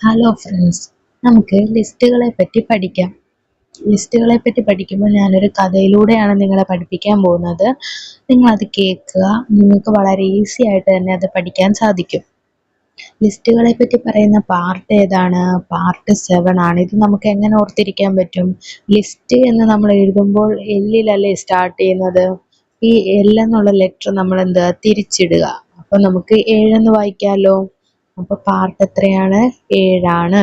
Hello friends നമുക്ക് ലിസ്റ്റുകളെ പറ്റി പഠിക്കാം. ലിസ്റ്റുകളെ പറ്റി പഠിക്കുമ്പോൾ ഞാനൊരു കഥയിലൂടെയാണ് നിങ്ങളെ പഠിപ്പിക്കാൻ പോകുന്നത്. നിങ്ങൾ അത് കേൾക്കുക. നിങ്ങൾക്ക് വളരെ ഈസി ആയിട്ട് തന്നെ അത് പഠിക്കാൻ സാധിക്കും. ലിസ്റ്റുകളെ പറ്റി പറയുന്ന പാർട്ട് ഏതാണ്? പാർട്ട് സെവൻ ആണ്. ഇത് നമുക്ക് എങ്ങനെ ഓർത്തിരിക്കാൻ പറ്റും? ലിസ്റ്റ് എന്ന് നമ്മൾ എഴുതുമ്പോൾ എല്ലിലല്ലേ സ്റ്റാർട്ട് ചെയ്യുന്നത്? ഈ എല്ലെന്നുള്ള ലെറ്റർ നമ്മൾ എന്താ തിരിച്ചിടുക. അപ്പൊ നമുക്ക് ഏഴെന്ന് വായിക്കാലോ? അപ്പൊ പാർട്ട് എത്രയാണ്? ഏഴാണ്.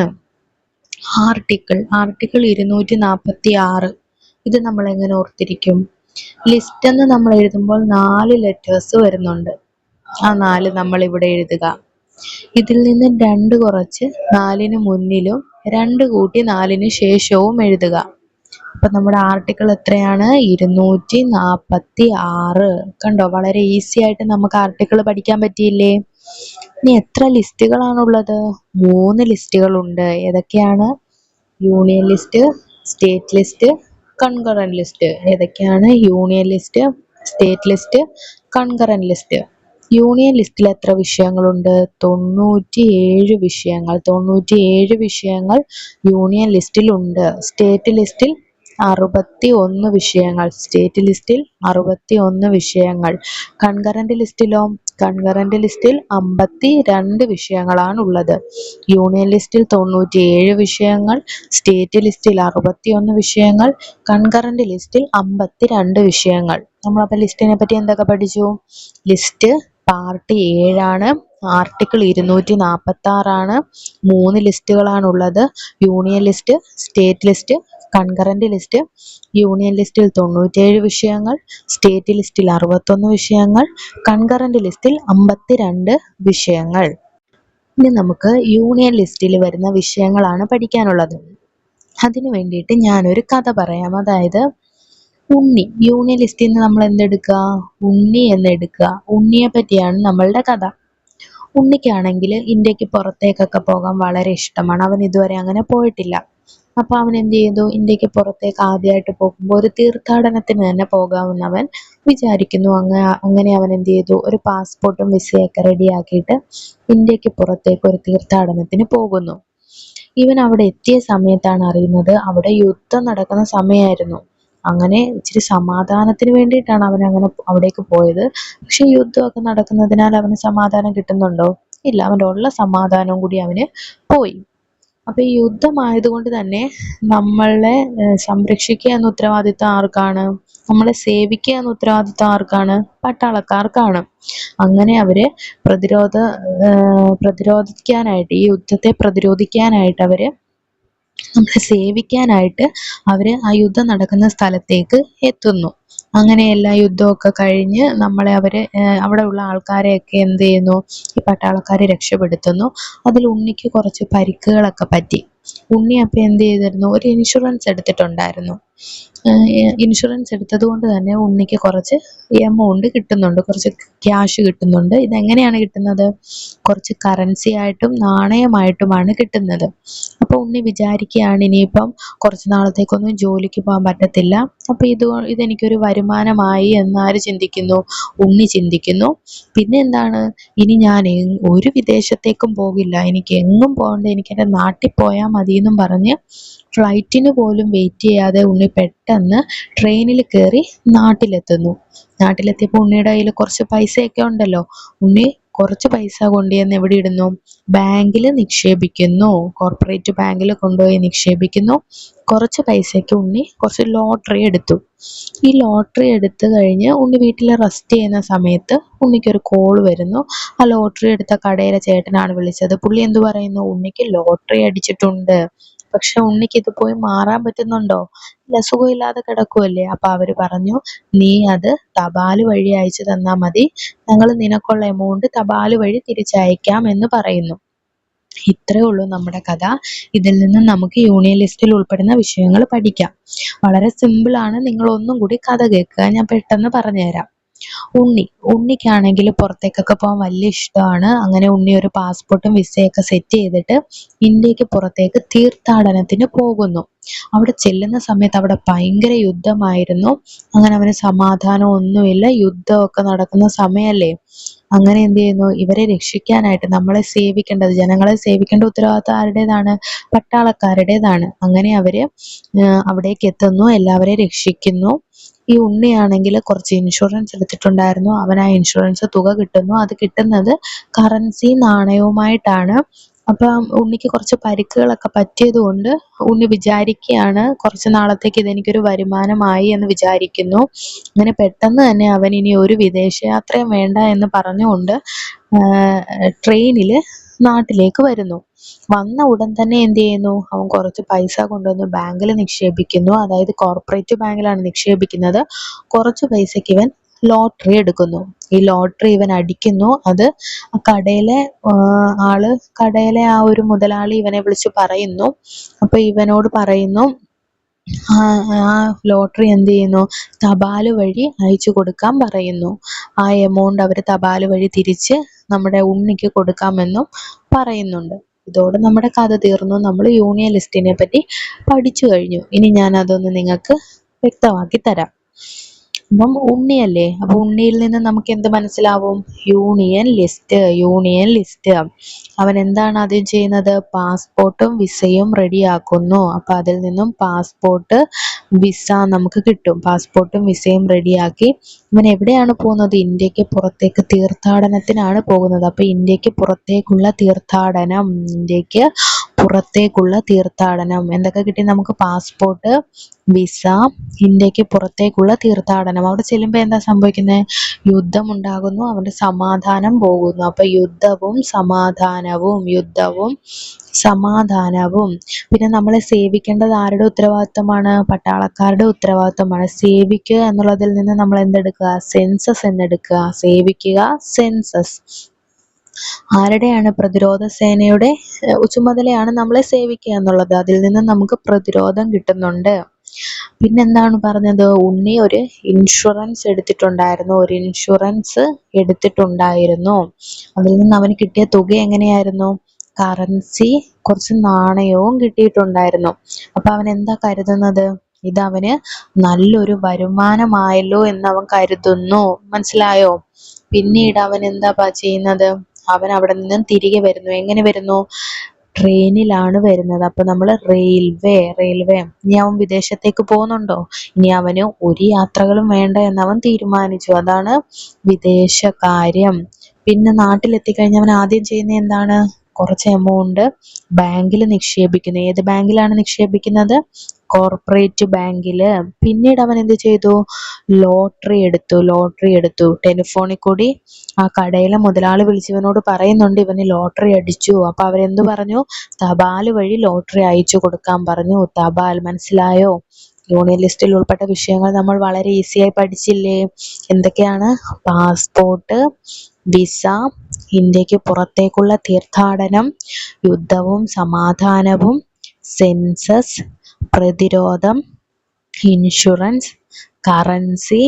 ആർട്ടിക്കിൾ ആർട്ടിക്കിൾ ഇരുന്നൂറ്റി നാൽപ്പത്തി ആറ് ഇത് നമ്മൾ എങ്ങനെ ഓർത്തിരിക്കും? ലിസ്റ്റ് എന്ന് നമ്മൾ എഴുതുമ്പോൾ നാല് ലെറ്റേഴ്സ് വരുന്നുണ്ട്. ആ നാല് നമ്മൾ ഇവിടെ എഴുതുക. ഇതിൽ നിന്ന് രണ്ട് കുറച്ച് നാലിന് മുന്നിലും രണ്ട് കൂട്ടി നാലിന് ശേഷവും എഴുതുക. അപ്പൊ നമ്മുടെ ആർട്ടിക്കിൾ എത്രയാണ്? ഇരുന്നൂറ്റി നാപ്പത്തി ആറ് കണ്ടോ? വളരെ ഈസി ആയിട്ട് നമുക്ക് ആർട്ടിക്കിൾ പഠിക്കാൻ പറ്റിയില്ലേ? ഇനി എത്ര ലിസ്റ്റുകളാണുള്ളത്? മൂന്ന് ലിസ്റ്റുകളുണ്ട്. ഏതൊക്കെയാണ്? Union list state list concurrent list. ഏതൊക്കെയാണ്? Union list state list concurrent list. Union ലിസ്റ്റിൽ എത്ര വിഷയങ്ങളുണ്ട്? തൊണ്ണൂറ്റി ഏഴ് വിഷയങ്ങൾ. തൊണ്ണൂറ്റി ഏഴ് വിഷയങ്ങൾ യൂണിയൻ ലിസ്റ്റിലുണ്ട് സ്റ്റേറ്റ് ലിസ്റ്റിൽ അറുപത്തി ഒന്ന് വിഷയങ്ങൾ. സ്റ്റേറ്റ് ലിസ്റ്റിൽ അറുപത്തി ഒന്ന് വിഷയങ്ങൾ. കൺകറന്റ് ലിസ്റ്റിലോ? കൺകറന്റ് ലിസ്റ്റിൽ അമ്പത്തി രണ്ട് വിഷയങ്ങളാണ് ഉള്ളത് യൂണിയൻ ലിസ്റ്റിൽ തൊണ്ണൂറ്റി ഏഴ് വിഷയങ്ങൾ സ്റ്റേറ്റ് ലിസ്റ്റിൽ അറുപത്തി ഒന്ന് വിഷയങ്ങൾ കൺകറന്റ് ലിസ്റ്റിൽ അമ്പത്തി രണ്ട് വിഷയങ്ങൾ. നമ്മളപ്പോൾ ലിസ്റ്റിനെ പറ്റി എന്തൊക്കെ പഠിച്ചു? ലിസ്റ്റ് പാർട്ട് ഏഴാണ് ആർട്ടിക്കിൾ ഇരുന്നൂറ്റി നാൽപ്പത്തി ആറാണ് മൂന്ന് ലിസ്റ്റുകളാണുള്ളത് union list state list concurrent list union ലിസ്റ്റിൽ തൊണ്ണൂറ്റേഴ് വിഷയങ്ങൾ സ്റ്റേറ്റ് ലിസ്റ്റിൽ അറുപത്തൊന്ന് വിഷയങ്ങൾ കൺകറന്റ് ലിസ്റ്റിൽ അമ്പത്തിരണ്ട് വിഷയങ്ങൾ. ഇനി നമുക്ക് യൂണിയൻ ലിസ്റ്റിൽ വരുന്ന വിഷയങ്ങളാണ് പഠിക്കാനുള്ളത്. അതിനു വേണ്ടിയിട്ട് ഞാനൊരു കഥ പറയാം. അതായത് ഉണ്ണി യൂണിയൻ ലിസ്റ്റിൽ നിന്ന് നമ്മൾ എന്തെടുക്കുക? ഉണ്ണി എന്നെടുക്കുക. ഉണ്ണിയെ പറ്റിയാണ് നമ്മളുടെ കഥ. ഉണ്ണിക്കാണെങ്കിൽ ഇന്ത്യയ്ക്ക് പുറത്തേക്കൊക്കെ പോകാൻ വളരെ ഇഷ്ടമാണ്. അവൻ ഇതുവരെ അങ്ങനെ പോയിട്ടില്ല. അപ്പൊ അവൻ എന്ത് ചെയ്തു? ഇന്ത്യയ്ക്ക് പുറത്തേക്ക് ആദ്യമായിട്ട് പോകുമ്പോൾ ഒരു തീർത്ഥാടനത്തിന് തന്നെ പോകാമെന്ന് അവൻ വിചാരിക്കുന്നു. അങ്ങനെ അങ്ങനെ അവൻ എന്ത് ചെയ്തു? ഒരു പാസ്പോർട്ടും വിസയൊക്കെ റെഡിയാക്കിയിട്ട് ഇന്ത്യയ്ക്ക് പുറത്തേക്ക് ഒരു തീർത്ഥാടനത്തിന് പോകുന്നു. ഇവൻ അവിടെ എത്തിയ സമയത്താണ് അറിയുന്നത് അവിടെ യുദ്ധം നടക്കുന്ന സമയമായിരുന്നു. അങ്ങനെ ഇച്ചിരി സമാധാനത്തിന് വേണ്ടിയിട്ടാണ് അവൻ അങ്ങനെ അവിടേക്ക് പോയത്. പക്ഷെ യുദ്ധമൊക്കെ നടക്കുന്നതിനാൽ അവന് സമാധാനം കിട്ടുന്നുണ്ടോ? ഇല്ല അവന്റെ ഉള്ള സമാധാനവും കൂടി അവന് പോയി. അപ്പൊ ഈ യുദ്ധമായതുകൊണ്ട് തന്നെ നമ്മളെ സംരക്ഷിക്കുക എന്ന ഉത്തരവാദിത്തം ആർക്കാണ്? നമ്മളെ സേവിക്കുക എന്ന ഉത്തരവാദിത്തം ആർക്കാണ്? പട്ടാളക്കാർക്കാണ്. അങ്ങനെ അവർ പ്രതിരോധ പ്രതിരോധിക്കാനായിട്ട് ഈ യുദ്ധത്തെ പ്രതിരോധിക്കാനായിട്ട് അവർ നമ്മളെ സേവിക്കാനായിട്ട് അവർ ആ യുദ്ധം നടക്കുന്ന സ്ഥലത്തേക്ക് എത്തുന്നു. അങ്ങനെ എല്ലാ യുദ്ധമൊക്കെ കഴിഞ്ഞ് നമ്മളെ അവർ ഏഹ് അവിടെ ഉള്ള ആൾക്കാരെയൊക്കെ എന്ത് ചെയ്യുന്നു? ഈ പട്ടാളക്കാരെ രക്ഷപ്പെടുത്തുന്നു. അതിൽ ഉണ്ണിക്ക് കുറച്ച് പരിക്കുകളൊക്കെ പറ്റി. ഉണ്ണി അപ്പം എന്ത് ചെയ്തിരുന്നു? ഒരു ഇൻഷുറൻസ് എടുത്തിട്ടുണ്ടായിരുന്നു. ഇൻഷുറൻസ് എടുത്തത് കൊണ്ട് തന്നെ ഉണ്ണിക്ക് കുറച്ച് എമൗണ്ട് കിട്ടുന്നുണ്ട്. കുറച്ച് ക്യാഷ് കിട്ടുന്നുണ്ട്. ഇതെങ്ങനെയാണ് കിട്ടുന്നത്? കുറച്ച് കറൻസി ആയിട്ടും നാണയമായിട്ടുമാണ് കിട്ടുന്നത്. അപ്പോൾ ഉണ്ണി വിചാരിക്കുകയാണ് ഇനിയിപ്പം കുറച്ച് നാളത്തേക്കൊന്നും ജോലിക്ക് പോകാൻ പറ്റത്തില്ല. അപ്പോൾ ഇത് ഇതെനിക്കൊരു വരുമാനമായി എന്നാര് ചിന്തിക്കുന്നു? ഉണ്ണി ചിന്തിക്കുന്നു. പിന്നെ എന്താണ് ഇനി ഞാൻ ഒരു വിദേശത്തേക്കും പോകില്ല എനിക്ക് എങ്ങും പോകണ്ട. എനിക്ക് എന്റെ നാട്ടിൽ പോയാൽ മതി എന്നും പറഞ്ഞ് ഫ്ലൈറ്റിന് പോലും വെയിറ്റ് ചെയ്യാതെ ഉണ്ണി പെട്ടെന്ന് ട്രെയിനിൽ കയറി നാട്ടിലെത്തുന്നു. നാട്ടിലെത്തിയപ്പോൾ ഉണ്ണിയുടെ കയ്യിൽ കുറച്ച് പൈസയൊക്കെ ഉണ്ടല്ലോ. ഉണ്ണി കുറച്ച് പൈസ കൊണ്ടുചെന്ന് എവിടെ ഇടുന്നു? ബാങ്കിൽ നിക്ഷേപിക്കുന്നു. കോർപ്പറേറ്റ് ബാങ്കിൽ കൊണ്ടുപോയി നിക്ഷേപിക്കുന്നു. കുറച്ച് പൈസയ്ക്ക് ഉണ്ണി കുറച്ച് ലോട്ടറി എടുത്തു. ഈ ലോട്ടറി എടുത്തു കഴിഞ്ഞ് ഉണ്ണി വീട്ടിൽ റെസ്റ്റ് ചെയ്യുന്ന സമയത്ത് ഉണ്ണിക്കൊരു കോൾ വരുന്നു. ആ ലോട്ടറി എടുത്ത കടയിലെ ചേട്ടനാണ് വിളിച്ചത്. പുള്ളി എന്ത് പറയുന്നു? ഉണ്ണിക്ക് ലോട്ടറി അടിച്ചിട്ടുണ്ട്. പക്ഷെ ഉണ്ണിക്ക് ഇത് പോയി മാറാൻ പറ്റുന്നുണ്ടോ? ഇല്ല സുഖമില്ലാതെ കിടക്കുമല്ലേ അപ്പൊ അവർ പറഞ്ഞു നീ അത് തപാൽ വഴി അയച്ചു തന്നാ മതി. ഞങ്ങൾ നിനക്കുള്ള എമൗണ്ട് തപാൽ വഴി തിരിച്ചയക്കാം എന്ന് പറയുന്നു. ഇത്രേ ഉള്ളൂ നമ്മുടെ കഥ. ഇതിൽ നിന്ന് നമുക്ക് യൂണിയൻ ലിസ്റ്റിൽ ഉൾപ്പെടുന്ന വിഷയങ്ങൾ പഠിക്കാം. വളരെ സിമ്പിൾ ആണ്. നിങ്ങൾ ഒന്നും കൂടി കഥ കേൾക്കുക. ഞാൻ പെട്ടെന്ന് പറഞ്ഞുതരാം. ഉണ്ണി ഉണ്ണിക്കാണെങ്കിൽ പുറത്തേക്കൊക്കെ പോകാൻ വലിയ ഇഷ്ടമാണ്. അങ്ങനെ ഉണ്ണി ഒരു പാസ്പോർട്ടും വിസയൊക്കെ സെറ്റ് ചെയ്തിട്ട് ഇന്ത്യയ്ക്ക് പുറത്തേക്ക് തീർത്ഥാടനത്തിന് പോകുന്നു. അവിടെ ചെല്ലുന്ന സമയത്ത് അവിടെ ഭയങ്കര യുദ്ധമായിരുന്നു. അങ്ങനെ അവന് സമാധാനം ഒന്നുമില്ല. യുദ്ധമൊക്കെ നടക്കുന്ന സമയമല്ലേ? അങ്ങനെ എന്ത് ചെയ്യുന്നു? ഇവരെ രക്ഷിക്കാനായിട്ട് നമ്മളെ സേവിക്കേണ്ടത് ജനങ്ങളെ സേവിക്കേണ്ട ഉത്തരവാദിത്തം ആരുടേതാണ്? പട്ടാളക്കാരുടേതാണ്. അങ്ങനെ അവർ അവിടേക്ക് എത്തുന്നു. എല്ലാവരെയും രക്ഷിക്കുന്നു. ഈ ഉണ്ണിയാണെങ്കിൽ കുറച്ച് ഇൻഷുറൻസ് എടുത്തിട്ടുണ്ടായിരുന്നു. അവൻ ആ ഇൻഷുറൻസ് തുക കിട്ടുന്നു. അത് കിട്ടുന്നത് കറൻസി നാണയവുമായിട്ടാണ്. അപ്പം ഉണ്ണിക്ക് കുറച്ച് പരിക്കുകളൊക്കെ പറ്റിയത് കൊണ്ട് ഉണ്ണി വിചാരിക്കുകയാണ് കുറച്ച് നാളത്തേക്ക് ഇതെനിക്കൊരു വരുമാനമായി എന്ന് വിചാരിക്കുന്നു. അങ്ങനെ പെട്ടെന്ന് തന്നെ അവൻ ഇനി ഒരു വിദേശയാത്രയും വേണ്ട എന്ന് പറഞ്ഞുകൊണ്ട് ട്രെയിനിൽ നാട്ടിലേക്ക് വരുന്നു. വന്ന ഉടൻ തന്നെ എന്ത് ചെയ്യുന്നു? അവൻ കുറച്ച് പൈസ കൊണ്ടുവന്ന് ബാങ്കിൽ നിക്ഷേപിക്കുന്നു. അതായത് കോർപ്പറേറ്റ് ബാങ്കിലാണ് നിക്ഷേപിക്കുന്നത്. കുറച്ച് പൈസയ്ക്ക് ഇവൻ ലോട്ടറി എടുക്കുന്നു. ഈ ലോട്ടറി ഇവൻ അടിക്കുന്നു. അത് കടയിലെ ആൾ കടയിലെ ആ ഒരു മുതലാളി ഇവനെ വിളിച്ച് പറയുന്നു. അപ്പൊ ഇവനോട് പറയുന്നു ആ ലോട്ടറി എന്ത് ചെയ്യുന്നു? തപാൽ വഴി അയച്ചു കൊടുക്കാൻ പറയുന്നു. ആ എമൗണ്ട് അവർ തപാൽ വഴി തിരിച്ച് നമ്മുടെ ഉണ്ണിക്ക് കൊടുക്കാമെന്നും പറയുന്നുണ്ട്. ഇതോടെ നമ്മുടെ കഥ തീർന്നു. നമ്മൾ യൂണിയൻ ലിസ്റ്റിനെ പറ്റി പഠിച്ചു കഴിഞ്ഞു. ഇനി ഞാൻ അതൊന്ന് നിങ്ങൾക്ക് വ്യക്തമാക്കി തരാം. അപ്പം ഉണ്ണിയല്ലേ? അപ്പൊ ഉണ്ണിയിൽ നിന്ന് നമുക്ക് എന്ത് മനസ്സിലാവും? യൂണിയൻ ലിസ്റ്റ് യൂണിയൻ ലിസ്റ്റ് അവൻ എന്താണ് ആദ്യം ചെയ്യുന്നത്? പാസ്പോർട്ടും വിസയും റെഡിയാക്കുന്നു അപ്പൊ അതിൽ നിന്നും പാസ്പോർട്ട് വിസ നമുക്ക് കിട്ടും. പാസ്പോർട്ടും വിസയും റെഡിയാക്കി ഇവൻ എവിടെയാണ് പോകുന്നത്? ഇന്ത്യയ്ക്ക് പുറത്തേക്ക് തീർത്ഥാടനത്തിനാണ് പോകുന്നത്. അപ്പൊ ഇന്ത്യയ്ക്ക് പുറത്തേക്കുള്ള തീർത്ഥാടനം ഇന്ത്യയ്ക്ക് പുറത്തേക്കുള്ള തീർത്ഥാടനം. എന്തൊക്കെ കിട്ടി? നമുക്ക് പാസ്പോർട്ട് വിസ ഇന്ത്യയ്ക്ക് പുറത്തേക്കുള്ള തീർത്ഥാടനം. അവിടെ ചെല്ലുമ്പോൾ എന്താ സംഭവിക്കുന്നത് യുദ്ധം ഉണ്ടാകുന്നു അവന്റെ സമാധാനം പോകുന്നു. അപ്പൊ യുദ്ധവും സമാധാനവും യുദ്ധവും സമാധാനവും. പിന്നെ നമ്മളെ സേവിക്കേണ്ടത് ആരുടെ ഉത്തരവാദിത്തമാണ് പട്ടാളക്കാരുടെ ഉത്തരവാദിത്തമാണ് സേവിക്കുക എന്നുള്ളതിൽ നിന്ന് നമ്മൾ എന്തെടുക്കുക സെൻസസ് എന്നെടുക്കുക. സേവിക്കുക സെൻസസ് ആരുടെയാണ് പ്രതിരോധ സേനയുടെ ചുമതലയാണ് നമ്മളെ സേവിക്കുക എന്നുള്ളത്. അതിൽ നിന്ന് നമുക്ക് പ്രതിരോധം കിട്ടുന്നുണ്ട്. പിന്നെന്താണ് പറഞ്ഞത്? ഉണ്ണി ഒരു ഇൻഷുറൻസ് എടുത്തിട്ടുണ്ടായിരുന്നു. ഒരു ഇൻഷുറൻസ് എടുത്തിട്ടുണ്ടായിരുന്നു. അതിൽ നിന്ന് അവന് കിട്ടിയ തുക എങ്ങനെയായിരുന്നു? കറൻസി കുറച്ച് നാണയവും കിട്ടിയിട്ടുണ്ടായിരുന്നു. അപ്പൊ അവൻ എന്താ കരുതുന്നത്? ഇത് അവന് നല്ലൊരു വരുമാനമായല്ലോ എന്ന് അവൻ കരുതുന്നു. മനസ്സിലായോ? പിന്നീട് അവൻ എന്താ ചെയ്യുന്നത്? അവൻ അവിടെ നിന്നും തിരികെ വരുന്നു. എങ്ങനെ വരുന്നു? ട്രെയിനിലാണ് വരുന്നത്. അപ്പൊ നമ്മൾ റെയിൽവേ റെയിൽവേ. ഇനി അവൻ വിദേശത്തേക്ക് പോകുന്നുണ്ടോ? ഇനി അവന് ഒരു യാത്രകളും വേണ്ട എന്ന് അവൻ തീരുമാനിച്ചു. അതാണ് വിദേശ കാര്യം. പിന്നെ നാട്ടിലെത്തിക്കഴിഞ്ഞ് അവൻ ആദ്യം ചെയ്യുന്ന എന്താണ്? കുറച്ച് എമൗണ്ട് ബാങ്കിൽ നിക്ഷേപിക്കുന്നു. ഏത് ബാങ്കിലാണ് നിക്ഷേപിക്കുന്നത്? കോർപ്പറേറ്റ് ബാങ്കിൽ പിന്നീട് അവൻ എന്ത് ചെയ്തു? ലോട്ടറി എടുത്തു ലോട്ടറി എടുത്തു. ടെലിഫോണിൽ കൂടി ആ കടയിലെ മുതലാളി വിളിച്ചവനോട് പറയുന്നുണ്ട് ഇവന് ലോട്ടറി അടിച്ചു. അപ്പൊ അവരെന്തു പറഞ്ഞു? തപാൽ വഴി ലോട്ടറി അയച്ചു കൊടുക്കാൻ പറഞ്ഞു. തപാൽ മനസ്സിലായോ? യൂണിയൻ ലിസ്റ്റിൽ ഉൾപ്പെട്ട വിഷയങ്ങൾ നമ്മൾ വളരെ ഈസിയായി പഠിച്ചില്ലേ? എന്തൊക്കെയാണ്? പാസ്പോർട്ട് വിസ ഇന്ത്യയ്ക്ക് പുറത്തേക്കുള്ള തീർത്ഥാടനം യുദ്ധവും സമാധാനവും സെൻസസ് പ്രതിരോധം ഇൻഷുറൻസ് കറൻസി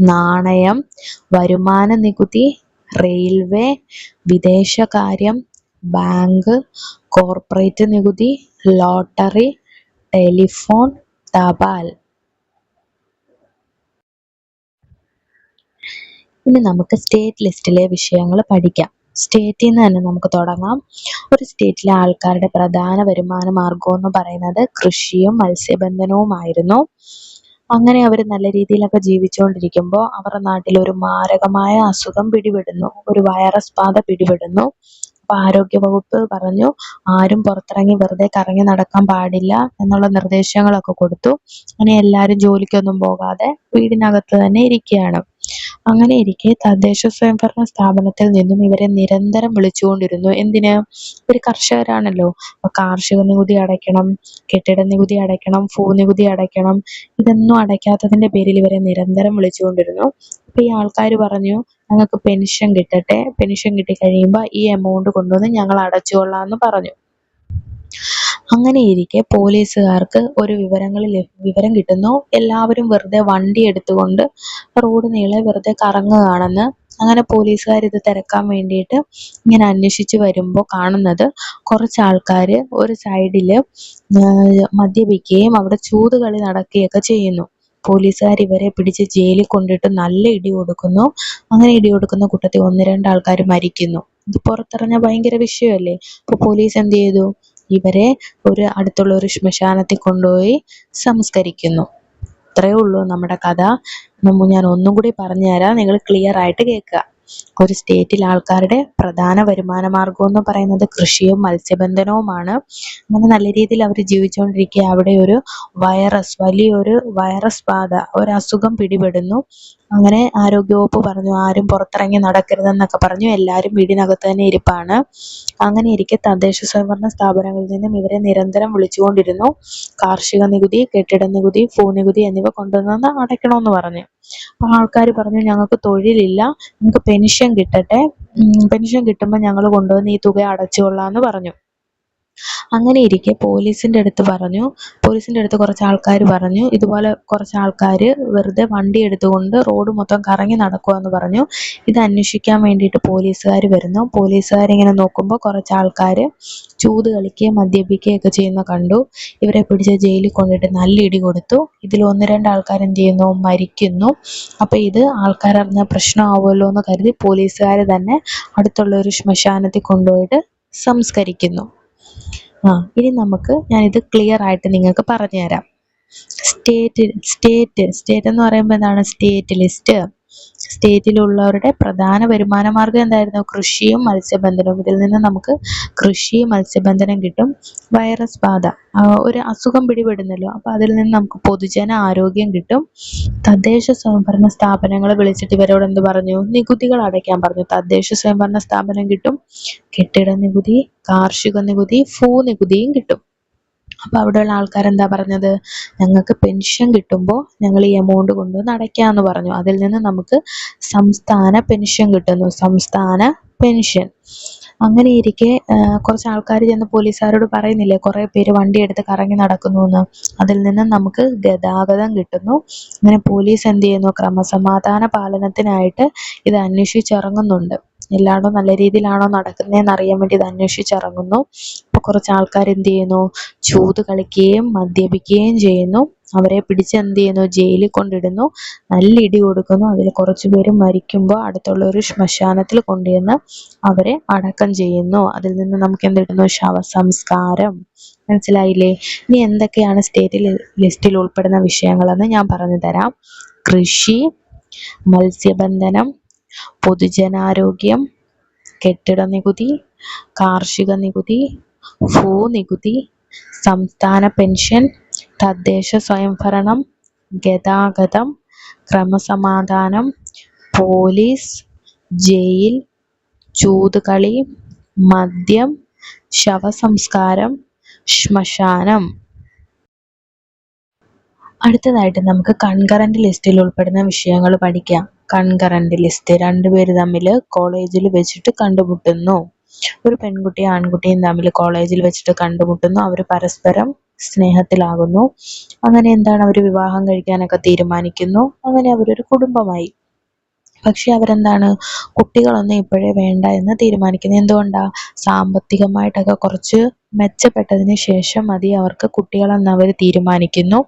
നാണയം വരുമാന നികുതി റെയിൽവേ വിദേശകാര്യം ബാങ്ക് കോർപ്പറേറ്റ് നികുതി ലോട്ടറി ടെലിഫോൺ തപാൽ. ഇനി നമുക്ക് സ്റ്റേറ്റ് ലിസ്റ്റിലെ വിഷയങ്ങൾ പഠിക്കാം. സ്റ്റേറ്റിൽ നിന്ന് തന്നെ നമുക്ക് തുടങ്ങാം. ഒരു സ്റ്റേറ്റിലെ ആൾക്കാരുടെ പ്രധാന വരുമാന മാർഗം എന്ന് പറയുന്നത് കൃഷിയും മത്സ്യബന്ധനവുമായിരുന്നു. അങ്ങനെ അവർ നല്ല രീതിയിലൊക്കെ ജീവിച്ചുകൊണ്ടിരിക്കുമ്പോൾ അവരുടെ നാട്ടിൽ ഒരു മാരകമായ അസുഖം പിടിപെടുന്നു. ഒരു വൈറസ് ബാധ പിടിപെടുന്നു. അപ്പോൾ ആരോഗ്യ വകുപ്പ് പറഞ്ഞു ആരും പുറത്തിറങ്ങി വെറുതെ കറങ്ങി നടക്കാൻ പാടില്ല എന്നുള്ള നിർദ്ദേശങ്ങളൊക്കെ കൊടുത്തു. അങ്ങനെ എല്ലാവരും ജോലിക്കൊന്നും പോകാതെ വീടിനകത്ത് തന്നെ ഇരിക്കുകയാണ്. അങ്ങനെ ഇരിക്കെ തദ്ദേശ സ്വയംഭരണ സ്ഥാപനത്തിൽ നിന്നും ഇവരെ നിരന്തരം വിളിച്ചുകൊണ്ടിരുന്നു. എന്തിന്? ഒരു കർഷകരാണല്ലോ. അപ്പൊ കാർഷിക നികുതി അടയ്ക്കണം കെട്ടിട നികുതി അടയ്ക്കണം ഭൂനികുതി അടയ്ക്കണം ഇതൊന്നും അടയ്ക്കാത്തതിന്റെ പേരിൽ ഇവരെ നിരന്തരം വിളിച്ചുകൊണ്ടിരുന്നു. അപ്പൊ ഈ ആൾക്കാർ പറഞ്ഞു ഞങ്ങൾക്ക് പെൻഷൻ കിട്ടട്ടെ. പെൻഷൻ കിട്ടി കഴിയുമ്പോൾ ഈ എമൗണ്ട് കൊണ്ടുവന്ന് ഞങ്ങൾ അടച്ചുകൊള്ളാം എന്ന് പറഞ്ഞു. അങ്ങനെ ഇരിക്കെ പോലീസുകാർക്ക് ഒരു വിവരങ്ങൾ വിവരം കിട്ടുന്നു. എല്ലാവരും വെറുതെ വണ്ടി എടുത്തുകൊണ്ട് റോഡ് നീളെ വെറുതെ കറങ്ങുകയാണെന്ന് അങ്ങനെ പോലീസുകാർ ഇത് തിരക്കാൻ വേണ്ടിയിട്ട് ഇങ്ങനെ അന്വേഷിച്ച് വരുമ്പോൾ കാണുന്നത് കുറച്ച് ആൾക്കാർ ഒരു സൈഡിൽ മദ്യപിക്കുകയും അവിടെ ചൂതുകളി നടക്കുകയൊക്കെ ചെയ്യുന്നു. പോലീസുകാർ ഇവരെ പിടിച്ച് ജയിലിൽ കൊണ്ടിട്ട് നല്ല ഇടി കൊടുക്കുന്നു. അങ്ങനെ ഇടി കൊടുക്കുന്ന കൂട്ടത്തിൽ ഒന്ന് രണ്ട് ആൾക്കാർ മരിക്കുന്നു. ഇത് പുറത്തിറങ്ങിയ ഭയങ്കര വിഷയമല്ലേ? അപ്പോൾ പോലീസ് എന്ത് ചെയ്തു? ഇവരെ ഒരു അടുത്തുള്ള ഒരു ശ്മശാനത്തിൽ കൊണ്ടുപോയി സംസ്കരിക്കുന്നു. ഇത്രയേ ഉള്ളൂ നമ്മുടെ കഥ. ഞാൻ ഒന്നും കൂടി പറഞ്ഞു തരാം. നിങ്ങൾ ക്ലിയർ ആയിട്ട് കേൾക്കുക. ഒരു സ്റ്റേറ്റിൽ ആൾക്കാരുടെ പ്രധാന വരുമാന മാർഗം എന്ന് പറയുന്നത് കൃഷിയും മത്സ്യബന്ധനവുമാണ്. അങ്ങനെ നല്ല രീതിയിൽ അവർ ജീവിച്ചുകൊണ്ടിരിക്കുക അവിടെ ഒരു വൈറസ് വലിയൊരു വൈറസ് ബാധ ഒരു അസുഖം പിടിപെടുന്നു. അങ്ങനെ ആരോഗ്യവകുപ്പ് പറഞ്ഞു ആരും പുറത്തിറങ്ങി നടക്കരുതെന്നൊക്കെ പറഞ്ഞു. എല്ലാവരും വീടിനകത്ത് തന്നെ ഇരിപ്പാണ്. അങ്ങനെ ഇരിക്കെ തദ്ദേശ സ്വയംഭരണ സ്ഥാപനങ്ങളിൽ നിന്നും ഇവരെ നിരന്തരം വിളിച്ചുകൊണ്ടിരുന്നു. കാർഷിക നികുതി കെട്ടിട നികുതി ഭൂനികുതി എന്നിവ കൊണ്ടുവന്ന് അടയ്ക്കണമെന്ന് പറഞ്ഞു. അപ്പോൾ ആൾക്കാർ പറഞ്ഞു ഞങ്ങൾക്ക് തൊഴിലില്ല. നിങ്ങൾക്ക് പെൻഷൻ കിട്ടട്ടെ. പെൻഷൻ കിട്ടുമ്പോൾ ഞങ്ങൾ കൊണ്ടുവന്ന് ഈ തുക അടച്ചുകൊള്ളാമെന്ന് പറഞ്ഞു. അങ്ങനെ ഇരിക്കെ പോലീസിന്റെ അടുത്ത് പറഞ്ഞു. പോലീസിന്റെ അടുത്ത് കുറച്ച് ആൾക്കാർ പറഞ്ഞു. ഇതുപോലെ കുറച്ച് ആൾക്കാർ വെറുതെ വണ്ടി എടുത്തുകൊണ്ട് റോഡ് മൊത്തം കറങ്ങി നടക്കുമെന്ന് പറഞ്ഞു. ഇത് അന്വേഷിക്കാൻ വേണ്ടിയിട്ട് പോലീസുകാർ വരുന്നു. പോലീസുകാരിങ്ങനെ നോക്കുമ്പോൾ കുറച്ച് ആൾക്കാർ ചൂത് കളിക്കുകയും മദ്യപിക്കുകയും ഒക്കെ ചെയ്യുന്ന കണ്ടു. ഇവരെ പിടിച്ച് ജയിലിൽ കൊണ്ടിട്ട് നല്ല ഇടി കൊടുത്തു. ഇതിൽ ഒന്ന് രണ്ട് ആൾക്കാർ എന്ത് ചെയ്യുന്നു? മരിക്കുന്നു. അപ്പോൾ ഇത് ആൾക്കാരറിഞ്ഞാൽ പ്രശ്നമാവുമല്ലോ എന്ന് കരുതി പോലീസുകാർ തന്നെ അടുത്തുള്ള ഒരു ശ്മശാനത്തിൽ കൊണ്ടുപോയിട്ട് സംസ്കരിക്കുന്നു. ഇനി നമുക്ക് ഞാൻ ഇത് ക്ലിയർ ആയിട്ട് നിങ്ങൾക്ക് പറഞ്ഞുതരാം. സ്റ്റേറ്റ് സ്റ്റേറ്റ് സ്റ്റേറ്റ് എന്ന് പറയുമ്പോൾ എന്താണ്? സ്റ്റേറ്റ് ലിസ്റ്റ് സ്റ്റേറ്റിലുള്ളവരുടെ പ്രധാന വരുമാന മാർഗം എന്തായിരുന്നു? കൃഷിയും മത്സ്യബന്ധനവും. ഇതിൽ നിന്ന് നമുക്ക് കൃഷി മത്സ്യബന്ധനം കിട്ടും. വൈറസ് ബാധ. ഒരു അസുഖം പിടിപെടുന്നല്ലോ. അപ്പോൾ അതിൽ നിന്ന് നമുക്ക് പൊതുജന ആരോഗ്യം കിട്ടും. തദ്ദേശ സ്വയംഭരണ സ്ഥാപനങ്ങൾ വിളിച്ചിട്ട് ഇവരോട് എന്ത് പറഞ്ഞു? നികുതികൾ അടയ്ക്കാൻ പറഞ്ഞു. തദ്ദേശ സ്വയംഭരണ സ്ഥാപനം കിട്ടും. കെട്ടിട നികുതി കാർഷിക നികുതി ഭൂനികുതിയും കിട്ടും. അപ്പോൾ അവിടെയുള്ള ആൾക്കാർ എന്താ പറഞ്ഞത്? ഞങ്ങൾക്ക് പെൻഷൻ കിട്ടുമ്പോൾ ഞങ്ങൾ ഈ എമൗണ്ട് കൊണ്ടുവന്ന് അടയ്ക്കാമെന്ന് പറഞ്ഞു. അതിൽ നിന്ന് നമുക്ക് സംസ്ഥാന പെൻഷൻ കിട്ടുന്നു. സംസ്ഥാന പെൻഷൻ. അങ്ങനെ ഇരിക്കെ കുറച്ച് ആൾക്കാർ ചെന്ന് പോലീസുകാരോട് പറയുന്നില്ലേ കുറേ പേര് വണ്ടി എടുത്ത് കറങ്ങി നടക്കുന്നു എന്ന് അതിൽ നിന്ന് നമുക്ക് ഗതാഗതം കിട്ടുന്നു. അങ്ങനെ പോലീസ് എന്ത് ചെയ്യുന്നു? ക്രമസമാധാന പാലനത്തിനായിട്ട് ഇത് അന്വേഷിച്ചിറങ്ങുന്നുണ്ട് എല്ലായിടവും നല്ല രീതിയിലാണോ നടക്കുന്നതെന്ന് അറിയാൻ വേണ്ടി ഇത് അന്വേഷിച്ചിറങ്ങുന്നു. അപ്പോൾ കുറച്ച് ആൾക്കാർ എന്ത് ചെയ്യുന്നു? ചൂത് കളിക്കുകയും മദ്യപിക്കുകയും ചെയ്യുന്നു. അവരെ പിടിച്ച് എന്ത് ചെയ്യുന്നു? ജയിലിൽ കൊണ്ടിടുന്നു. നല്ല ഇടി കൊടുക്കുന്നു. അതിൽ കുറച്ചു പേര് മരിക്കുമ്പോൾ അടുത്തുള്ള ഒരു ശ്മശാനത്തിൽ കൊണ്ടുചെന്ന് അവരെ അടക്കം ചെയ്യുന്നു. അതിൽ നിന്ന് നമുക്ക് എന്ത് ശവസംസ്കാരം. മനസ്സിലായില്ലേ? ഇനി എന്തൊക്കെയാണ് സ്റ്റേറ്റ് ലിസ്റ്റിൽ ഉൾപ്പെടുന്ന വിഷയങ്ങളെന്ന് ഞാൻ പറഞ്ഞു തരാം കൃഷി മത്സ്യബന്ധനം പൊതുജനാരോഗ്യം കെട്ടിട നികുതി കാർഷിക നികുതി ഭൂനികുതി സംസ്ഥാന പെൻഷൻ തദ്ദേശ സ്വയംഭരണം ഗതാഗതം ക്രമസമാധാനം പോലീസ് ജയിൽ ചൂതുകളി മദ്യം ശവസംസ്കാരം ശ്മശാനം. അടുത്തതായിട്ട് നമുക്ക് കൺകറന്റ് ലിസ്റ്റിൽ ഉൾപ്പെടുന്ന വിഷയങ്ങൾ പഠിക്കാം. കൺകറന്റ് ലിസ്റ്റ് രണ്ടുപേര് തമ്മിൽ കോളേജിൽ വെച്ചിട്ട് കണ്ടുമുട്ടുന്നു. ഒരു പെൺകുട്ടിയും ആൺകുട്ടിയും തമ്മിൽ കോളേജിൽ വെച്ചിട്ട് കണ്ടുമുട്ടുന്നു. അവർ പരസ്പരം സ്നേഹത്തിലാകുന്നു. അങ്ങനെ എന്താണ് അവർ വിവാഹം കഴിക്കാനൊക്കെ തീരുമാനിക്കുന്നു. അങ്ങനെ അവരൊരു കുടുംബമായി. പക്ഷെ അവരെന്താണ് കുട്ടികളൊന്നും ഇപ്പോഴേ വേണ്ട എന്ന് തീരുമാനിക്കുന്നു. എന്തുകൊണ്ടാ? സാമ്പത്തികമായിട്ടൊക്കെ കുറച്ച് മെച്ചപ്പെട്ടതിന് ശേഷം മതി അവർക്ക് കുട്ടികളെന്ന് അവർ തീരുമാനിക്കുന്നു.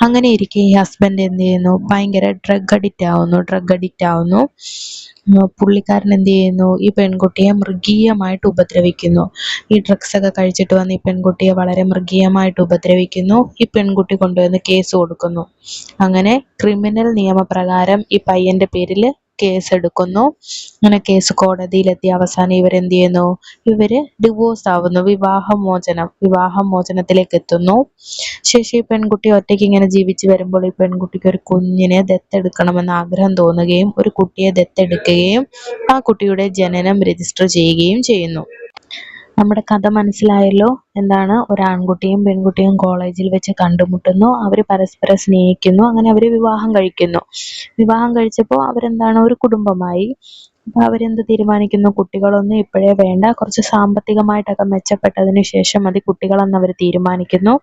അങ്ങനെ ഇരിക്കെ ഈ ഹസ്ബൻഡ് എന്ത് ചെയ്യുന്നു? ഭയങ്കര ഡ്രഗ് അഡിക്റ്റ് ആവുന്നു ഡ്രഗ് അഡിക്റ്റ് ആവുന്നു. പുള്ളിക്കാരൻ എന്ത് ചെയ്യുന്നു? ഈ പെൺകുട്ടിയെ മൃഗീയമായിട്ട് ഉപദ്രവിക്കുന്നു. ഈ ഡ്രഗ്സ് ഒക്കെ കഴിച്ചിട്ട് വന്ന് ഈ പെൺകുട്ടിയെ വളരെ മൃഗീയമായിട്ട് ഉപദ്രവിക്കുന്നു. ഈ പെൺകുട്ടി കൊണ്ടുവന്ന് കേസ് കൊടുക്കുന്നു. അങ്ങനെ ക്രിമിനൽ നിയമപ്രകാരം ഈ പയ്യന്റെ പേരിൽ കേസ് എടുക്കുന്നു അങ്ങനെ കേസ് കോടതിയിലെത്തി. അവസാനം ഇവർ ഇവരെന്ത് ചെയ്യുന്നു? ഇവർ ഡിവോഴ്സ് ആവുന്നു. വിവാഹമോചനം വിവാഹമോചനത്തിലേക്ക് എത്തുന്നു ശേഷം ഈ പെൺകുട്ടി ഒറ്റയ്ക്ക് ഇങ്ങനെ ജീവിച്ചു വരുമ്പോൾ ഈ പെൺകുട്ടിക്ക് ഒരു കുഞ്ഞിനെ ദത്തെടുക്കണമെന്ന് ആഗ്രഹം തോന്നുകയും ഒരു കുട്ടിയെ ദത്തെടുക്കുകയും ആ കുട്ടിയുടെ ജനനം രജിസ്റ്റർ ചെയ്യുകയും ചെയ്യുന്നു. നമ്മുടെ കഥ മനസ്സിലായല്ലോ എന്താണ് ഒരു ആൺകുട്ടിയും പെൺകുട്ടിയും കോളേജിൽ വെച്ച് കണ്ടുമുട്ടുന്നു. അവർ പരസ്പരം സ്നേഹിക്കുന്നു അങ്ങനെ അവർ വിവാഹം കഴിക്കുന്നു. വിവാഹം കഴിച്ചപ്പോൾ അവരെന്താണ്? ഒരു കുടുംബമായി. അപ്പോൾ അവരെന്ത് തീരുമാനിക്കുന്നു? കുട്ടികളൊന്നും ഇപ്പോഴേ വേണ്ട. കുറച്ച് സാമ്പത്തികമായിട്ടൊക്കെ മെച്ചപ്പെട്ടതിന് ശേഷം മതി കുട്ടികളെന്ന് അവർ തീരുമാനിക്കുന്നു.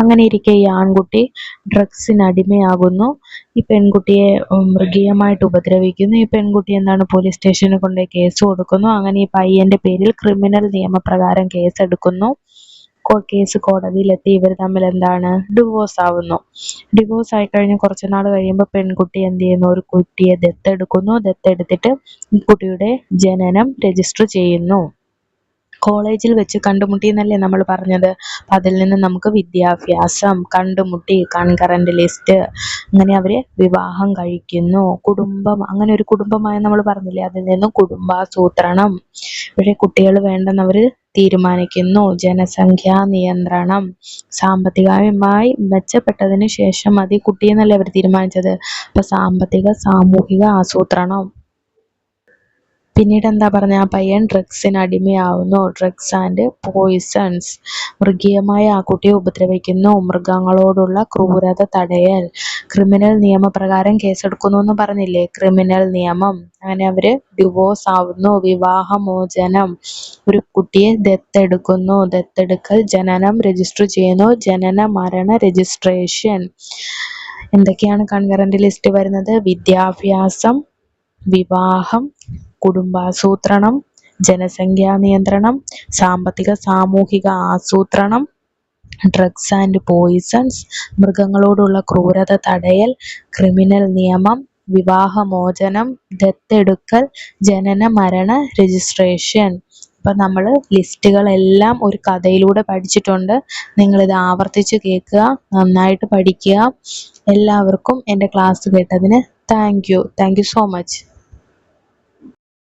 അങ്ങനെ ഇരിക്കെ ഈ ആൺകുട്ടി ഡ്രഗ്സിന് അടിമയാകുന്നു. ഈ പെൺകുട്ടിയെ മൃഗീയമായിട്ട് ഉപദ്രവിക്കുന്നു. ഈ പെൺകുട്ടി എന്താണ് പോലീസ് സ്റ്റേഷനിൽ കൊണ്ടുപോയി കേസ് കൊടുക്കുന്നു. അങ്ങനെ ഈ പയ്യന്റെ പേരിൽ ക്രിമിനൽ നിയമപ്രകാരം കേസ് എടുക്കുന്നു കേസ് കോടതിയിലെത്തി. ഇവർ തമ്മിൽ എന്താണ്? ഡിവോഴ്സ് ആവുന്നു. ഡിവോഴ്സ് ആയി കഴിഞ്ഞ് കുറച്ച് നാൾ കഴിയുമ്പോൾ പെൺകുട്ടി എന്ത് ചെയ്യുന്നു? ഒരു കുട്ടിയെ ദത്തെടുക്കുന്നു. ദത്തെടുത്തിട്ട് കുട്ടിയുടെ ജനനം രജിസ്റ്റർ ചെയ്യുന്നു. കോളേജിൽ വെച്ച് കണ്ടുമുട്ടി എന്നല്ലേ നമ്മൾ പറഞ്ഞത്? അപ്പം അതിൽ നിന്ന് നമുക്ക് വിദ്യാഭ്യാസം കണ്ടുമുട്ടി കൺകറന്റ് ലിസ്റ്റ് അങ്ങനെ അവർ വിവാഹം കഴിക്കുന്നു. കുടുംബം അങ്ങനെ ഒരു കുടുംബമായി നമ്മൾ പറഞ്ഞില്ലേ? അതിൽ നിന്നും കുടുംബാസൂത്രണം. ഇവിടെ കുട്ടികൾ വേണ്ടെന്ന് അവർ തീരുമാനിക്കുന്നു. ജനസംഖ്യാ നിയന്ത്രണം. സാമ്പത്തികമായി മെച്ചപ്പെട്ടതിന് ശേഷം മതി കുട്ടിയെന്നല്ലേ അവർ തീരുമാനിച്ചത്? അപ്പം സാമ്പത്തിക സാമൂഹിക ആസൂത്രണം. പിന്നീട് എന്താ പറഞ്ഞ ആ പയ്യൻ ഡ്രഗ്സിന് അടിമയാവുന്നു. ഡ്രഗ്സ് ആൻഡ് പോയിസൺസ് മൃഗീയമായി ആ കുട്ടിയെ ഉപദ്രവിക്കുന്നു. മൃഗങ്ങളോടുള്ള ക്രൂരത തടയൽ. ക്രിമിനൽ നിയമപ്രകാരം കേസെടുക്കുന്നു എന്ന് പറഞ്ഞില്ലേ? ക്രിമിനൽ നിയമം. അങ്ങനെ അവർ ഡിവോഴ്സ് ആവുന്നു. വിവാഹമോചനം. ഒരു കുട്ടിയെ ദത്തെടുക്കുന്നു. ദത്തെടുക്കൽ ജനനം രജിസ്റ്റർ ചെയ്യുന്നു. ജനന മരണ രജിസ്ട്രേഷൻ എന്തൊക്കെയാണ് കൺകറന്റ് ലിസ്റ്റ് വരുന്നത്? വിദ്യാഭ്യാസം വിവാഹം കുടുംബാസൂത്രണം ജനസംഖ്യാ നിയന്ത്രണം സാമ്പത്തിക സാമൂഹിക ആസൂത്രണം ഡ്രഗ്സ് ആൻഡ് പോയിസൺസ് മൃഗങ്ങളോടുള്ള ക്രൂരത തടയൽ ക്രിമിനൽ നിയമം വിവാഹമോചനം ദത്തെടുക്കൽ ജനന മരണ രജിസ്ട്രേഷൻ അപ്പം നമ്മൾ ലിസ്റ്റുകളെല്ലാം ഒരു കഥയിലൂടെ പഠിച്ചിട്ടുണ്ട്. നിങ്ങളിത് ആവർത്തിച്ച് കേൾക്കുക നന്നായിട്ട് പഠിക്കുക. എല്ലാവർക്കും എന്റെ ക്ലാസ് കേട്ടതിന് thank you thank you so much